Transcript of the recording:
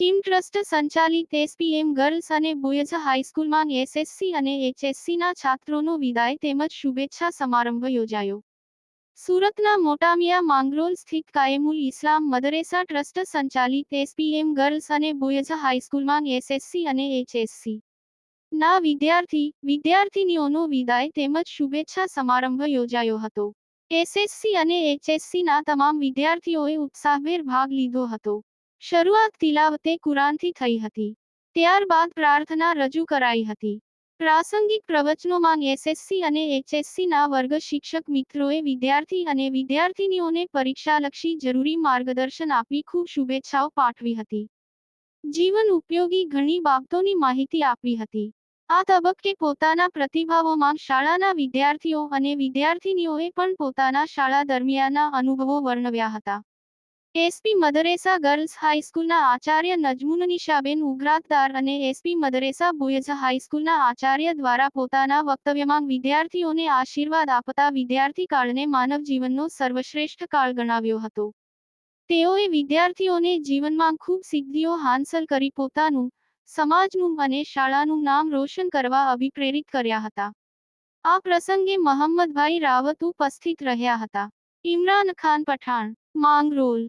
Kim trust સંચાલિત SPM girls અને boys હાઈસ્કૂલમાં એસએસસી અને એચએસસીના છાત્રોનો વિદાય તેમજ શુભેચ્છા સમારંભ યોજાયો. સુરતના મોટામિયા માંગરોલ સ્થિત કાયમુલ ઇસ્લામ મદરેસા ટ્રસ્ટ સંચાલિત એસપીએમ ગર્લ્સ અને બોયઝ હાઈસ્કૂલમાં એસએસસી અને એચએસસી. ના વિદ્યાર્થી, વિદ્યાર્થીનીઓનો વિદાય તેમજ શુભેચ્છા સમારંભ યોજાયો હતો. એસએસસી અને એચએસસીના તમામ વિદ્યાર્થીઓએ ઉત્સાહભેર ભાગ લીધો હતો. શરૂઆત તિલાવતે કુરાનથી થઈ હતી. ત્યારબાદ પ્રાર્થના રજૂ કરાઈ હતી. પ્રાસંગિક પ્રવચનોમાં એસએસસી અને એચએસસીના વર્ગ શિક્ષક મિત્રોએ વિદ્યાર્થી અને વિદ્યાર્થીનીઓને પરીક્ષાલક્ષી જરૂરી માર્ગદર્શન આપી ખૂબ શુભેચ્છાઓ પાઠવી હતી. જીવન ઉપયોગી ઘણી બાબતોની માહિતી આપી હતી. આ તબક્કે પોતાના પ્રતિભાવોમાં શાળાના વિદ્યાર્થીઓ અને વિદ્યાર્થીનીઓએ પણ પોતાના શાળા દરમિયાનના અનુભવો વર્ણવ્યા હતા. એસપી મદરેસા ગર્લ્સ હાઈસ્કૂલના આચાર્ય નજમુનનિશાબેન ઉઘરાતદાર અને એસપી મદરેસા બોયઝ હાઈસ્કૂલના આચાર્ય દ્વારા પોતાના વક્તવ્યમાં વિદ્યાર્થીઓને આશીર્વાદ આપતા વિદ્યાર્થી કાળને માનવ જીવનનો સર્વશ્રેષ્ઠ કાળ ગણાવ્યો હતો. તેઓએ વિદ્યાર્થીઓને જીવનમાં ખૂબ સિદ્ધિઓ હાંસલ કરી પોતાનું, સમાજનું અને શાળાનું નામ રોશન કરવા અભિપ્રેરિત કર્યા હતા. આ પ્રસંગે મોહમ્મદભાઈ રાવત ઉપસ્થિત રહ્યા હતા. ઇમરાન ખાન પઠાણ, માંગરોલ